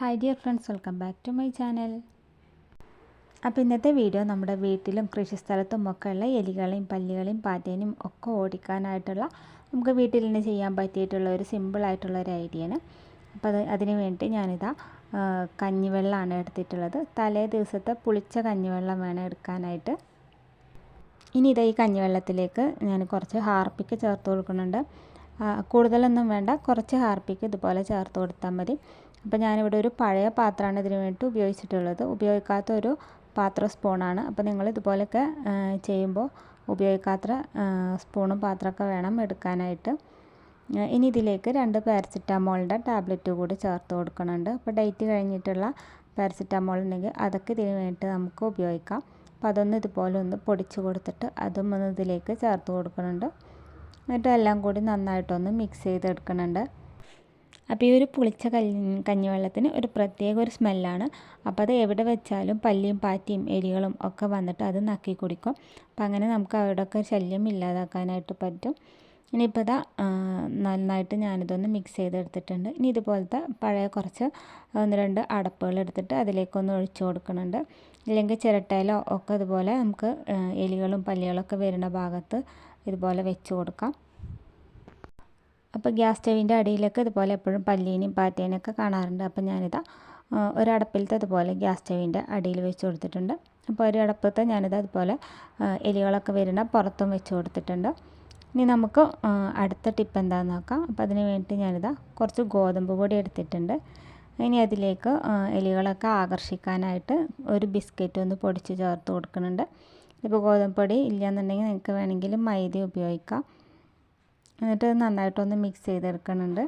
Hi dear friends welcome back to my channel അപ്പോൾ ഇന്നത്തെ video നമ്മുടെ വീട്ടിലും കൃഷിസ്ഥലത്തും ഒക്കെ ഉള്ള എലികളെയും പല്ലികളെയും പാറ്റേനും ഒക്കെ ഓടിക്കാനായിട്ടുള്ള നമുക്ക് വീട്ടിൽ തന്നെ ചെയ്യാൻ പറ്റിയിട്ടുള്ള ഒരു സിമ്പിളായിട്ടുള്ള ഒരു ഐഡിയയാണ് അപ്പോൾ അത് അതിന് വേണ്ടി ഞാനിതാ കഞ്ഞിവെള്ളമാണ് എടുത്തിട്ടുള്ളത്. തലേ ദിവസത്തെ പുളിച്ച കഞ്ഞിവെള്ളം വേണം എടുക്കാനായിട്ട്. ഇനി ഇതാ ഈ കഞ്ഞിവെള്ളത്തിലേക്ക് ഞാൻ കുറച്ച് ഹാർപ്പിക്ക് ചേർത്ത് കൊടുക്കുന്നുണ്ട്. കൂടുതലൊന്നും വേണ്ട. കുറച്ച് ഹാർപ്പിക്ക് ഇതുപോലെ ചേർത്ത് കൊടുത്താൽ മതി. അപ്പോൾ ഞാനിവിടെ ഒരു പഴയ പാത്രമാണ് ഇതിന് വേണ്ടി ഉപയോഗിച്ചിട്ടുള്ളത്. ഉപയോഗിക്കാത്ത ഒരു പാത്ര സ്പൂണാണ്. അപ്പോൾ നിങ്ങൾ ഇതുപോലെയൊക്കെ ചെയ്യുമ്പോൾ ഉപയോഗിക്കാത്ത സ്പൂണും പാത്രമൊക്കെ വേണം എടുക്കാനായിട്ട്. ഇനി ഇതിലേക്ക് രണ്ട് പാരസിറ്റാമോളിന്റെ ടാബ്ലറ്റ് കൂടി ചേർത്ത് കൊടുക്കുന്നുണ്ട്. അപ്പോൾ ഡേറ്റ് കഴിഞ്ഞിട്ടുള്ള പാരസിറ്റാമോൾ ഉണ്ടെങ്കിൽ അതൊക്കെ ഇതിന് വേണ്ടിയിട്ട് നമുക്ക് ഉപയോഗിക്കാം. അപ്പോൾ അതൊന്ന് ഇതുപോലെ ഒന്ന് പൊടിച്ച് കൊടുത്തിട്ട് അതും ഒന്ന് ഇതിലേക്ക് ചേർത്ത് കൊടുക്കുന്നുണ്ട്. എന്നിട്ട് എല്ലാം കൂടി നന്നായിട്ടൊന്ന് മിക്സ് ചെയ്തെടുക്കുന്നുണ്ട്. അപ്പോൾ ഈ ഒരു പുളിച്ച കഞ്ഞി കഞ്ഞിവെള്ളത്തിന് ഒരു പ്രത്യേക ഒരു സ്മെല്ലാണ് അപ്പോൾ അത് എവിടെ വെച്ചാലും പല്ലിയും പാറ്റിയും എലികളും ഒക്കെ വന്നിട്ട് അത് നക്കി കുടിക്കും. അപ്പോൾ അങ്ങനെ നമുക്ക് അവിടെയൊക്കെ ശല്യം ഇല്ലാതാക്കാനായിട്ട് പറ്റും. ഇനിയിപ്പോൾ ഇതാ നന്നായിട്ട് ഞാനിതൊന്ന് മിക്സ് ചെയ്തെടുത്തിട്ടുണ്ട്. ഇനി ഇതുപോലത്തെ പഴയ കുറച്ച് ഒന്ന് രണ്ട് അടപ്പുകൾ എടുത്തിട്ട് അതിലേക്കൊന്ന് ഒഴിച്ചു കൊടുക്കുന്നുണ്ട്. ഇല്ലെങ്കിൽ ചിരട്ടയിലോ ഒക്കെ ഇതുപോലെ നമുക്ക് എലികളും പല്ലികളൊക്കെ വരുന്ന ഭാഗത്ത് ഇതുപോലെ വെച്ച് കൊടുക്കാം. അപ്പോൾ ഗ്യാസ് സ്റ്റവിന്റെ അടിയിലൊക്കെ ഇതുപോലെ എപ്പോഴും പല്ലീനെയും പാറ്റേനെയൊക്കെ കാണാറുണ്ട്. അപ്പോൾ ഞാനിതാ ഒരടപ്പിലത്തെ അതുപോലെ ഗ്യാസ് സ്റ്റവിന്റെ അടിയിൽ വെച്ച് കൊടുത്തിട്ടുണ്ട്. അപ്പോൾ ഒരു അടപ്പത്തെ ഞാനിത് അതുപോലെ എലികളൊക്കെ വരുന്ന പുറത്തും വെച്ച് കൊടുത്തിട്ടുണ്ട്. ഇനി നമുക്ക് അടുത്ത ടിപ്പ് എന്താണെന്ന് നോക്കാം. അപ്പോൾ അതിന് വേണ്ടി ഞാനിതാ കുറച്ച് ഗോതമ്പ് പൊടി എടുത്തിട്ടുണ്ട്. ഇനി അതിലേക്ക് എലികളൊക്കെ ആകർഷിക്കാനായിട്ട് ഒരു ബിസ്ക്കറ്റ് ഒന്ന് പൊടിച്ച് ചേർത്ത് കൊടുക്കുന്നുണ്ട്. ഇപ്പോൾ ഗോതമ്പ് പൊടി ഇല്ലയെന്നുണ്ടെങ്കിൽ നിങ്ങൾക്ക് വേണമെങ്കിൽ മൈദ ഉപയോഗിക്കാം. എന്നിട്ട് നന്നായിട്ടൊന്ന് മിക്സ് ചെയ്തെടുക്കുന്നുണ്ട്.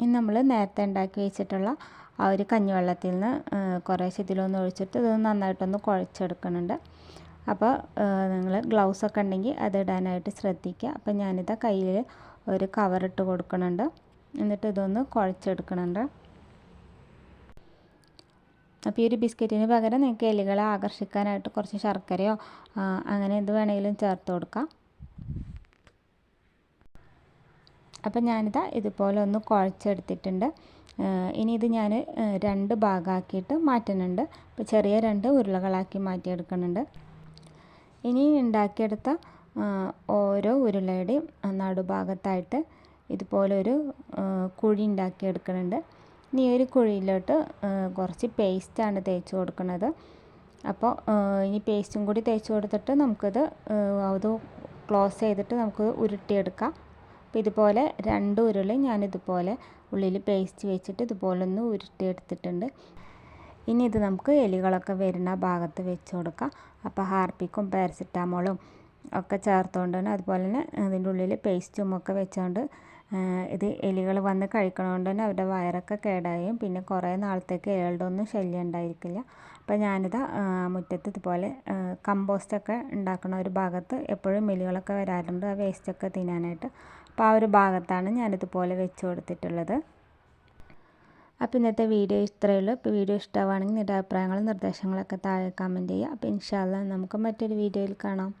ഇനി നമ്മൾ നേരത്തെ ഉണ്ടാക്കി വെച്ചിട്ടുള്ള ആ ഒരു കഞ്ഞിവെള്ളത്തിൽ നിന്ന് കുറേശ്ശെ ഇതിലൊന്ന് ഒഴിച്ചിട്ട് ഇത് നന്നായിട്ടൊന്ന് കുഴച്ചെടുക്കുന്നുണ്ട്. അപ്പോൾ നിങ്ങൾ ഗ്ലൗസൊക്കെ ഉണ്ടെങ്കിൽ അത് ഇടാനായിട്ട് ശ്രദ്ധിക്കുക. അപ്പോൾ ഞാനിതാ കയ്യിൽ ഒരു കവറിട്ട് കൊടുക്കുന്നുണ്ട്. എന്നിട്ട് ഇതൊന്ന് കുഴച്ചെടുക്കണുണ്ട്. അപ്പോൾ ഈ ഒരു ബിസ്ക്കറ്റിന് പകരം നിങ്ങൾക്ക് എലികളെ ആകർഷിക്കാനായിട്ട് കുറച്ച് ശർക്കരയോ അങ്ങനെ എന്ത് വേണമെങ്കിലും ചേർത്ത് കൊടുക്കാം. അപ്പം ഞാനിതാ ഇതുപോലെ ഒന്ന് കുഴച്ചെടുത്തിട്ടുണ്ട്. ഇനി ഇത് ഞാൻ രണ്ട് ഭാഗമാക്കിയിട്ട് മാറ്റുന്നുണ്ട്. അപ്പോൾ ചെറിയ രണ്ട് ഉരുളകളാക്കി മാറ്റിയെടുക്കുന്നുണ്ട്. ഇനി ഉണ്ടാക്കിയെടുത്ത ഓരോ ഉരുളയുടെയും നടുഭാഗത്തായിട്ട് ഇതുപോലൊരു കുഴി കുഴി ഉണ്ടാക്കിയെടുക്കുന്നുണ്ട് ഇനി ഈ ഒരു കുഴിയിലോട്ട് കുറച്ച് പേസ്റ്റാണ് തേച്ച് കൊടുക്കുന്നത് അപ്പോൾ ഇനി പേസ്റ്റും കൂടി തേച്ച് കൊടുത്തിട്ട് നമുക്കിത് അത് ക്ലോസ് ചെയ്തിട്ട് നമുക്ക് ഉരുട്ടിയെടുക്കാം. അപ്പോൾ ഇതുപോലെ രണ്ട് ഉരുളി ഞാനിതുപോലെ ഉള്ളിൽ പേസ്റ്റ് വെച്ചിട്ട് ഇതുപോലെ ഒന്ന് ഉരുട്ടിയെടുത്തിട്ടുണ്ട്. ഇനി ഇത് നമുക്ക് എലികളൊക്കെ വരുന്ന ഭാഗത്ത് വെച്ച് കൊടുക്കാം. അപ്പോൾ ഹാർപ്പിക്കും പാരസിറ്റാമോളും ഒക്കെ ചേർത്തുകൊണ്ട് തന്നെ അതുപോലെ തന്നെ അതിന്റെ ഉള്ളിൽ പേസ്റ്റും ഒക്കെ വെച്ചുകൊണ്ട് ഇത് എലികൾ വന്ന് കഴിക്കണതുകൊണ്ട് തന്നെ അവരുടെ വയറൊക്കെ കേടായും. പിന്നെ കുറേ നാളത്തേക്ക് എലികളുടെ ഒന്നും ശല്യം ഉണ്ടായിരിക്കില്ല. അപ്പോൾ ഞാനിത് മുറ്റത്ത് ഇതുപോലെ കമ്പോസ്റ്റൊക്കെ ഉണ്ടാക്കുന്ന ഒരു ഭാഗത്ത് എപ്പോഴും എലികളൊക്കെ വരാറുണ്ട്. ആ വേസ്റ്റൊക്കെ തിന്നാനായിട്ട്. അപ്പോൾ ആ ഒരു ഭാഗത്താണ് ഞാനിതുപോലെ വെച്ച് കൊടുത്തിട്ടുള്ളത്. അപ്പോൾ ഇന്നത്തെ വീഡിയോ ഇത്രയേ ഉള്ളൂ. ഇപ്പോൾ വീഡിയോ ഇഷ്ടമാണെങ്കിൽ നിങ്ങളുടെ അഭിപ്രായങ്ങളും നിർദ്ദേശങ്ങളൊക്കെ താഴെ കമന്റ് ചെയ്യുക. അപ്പോൾ ഇൻഷാല്ല നമുക്ക് മറ്റൊരു വീഡിയോയിൽ കാണാം.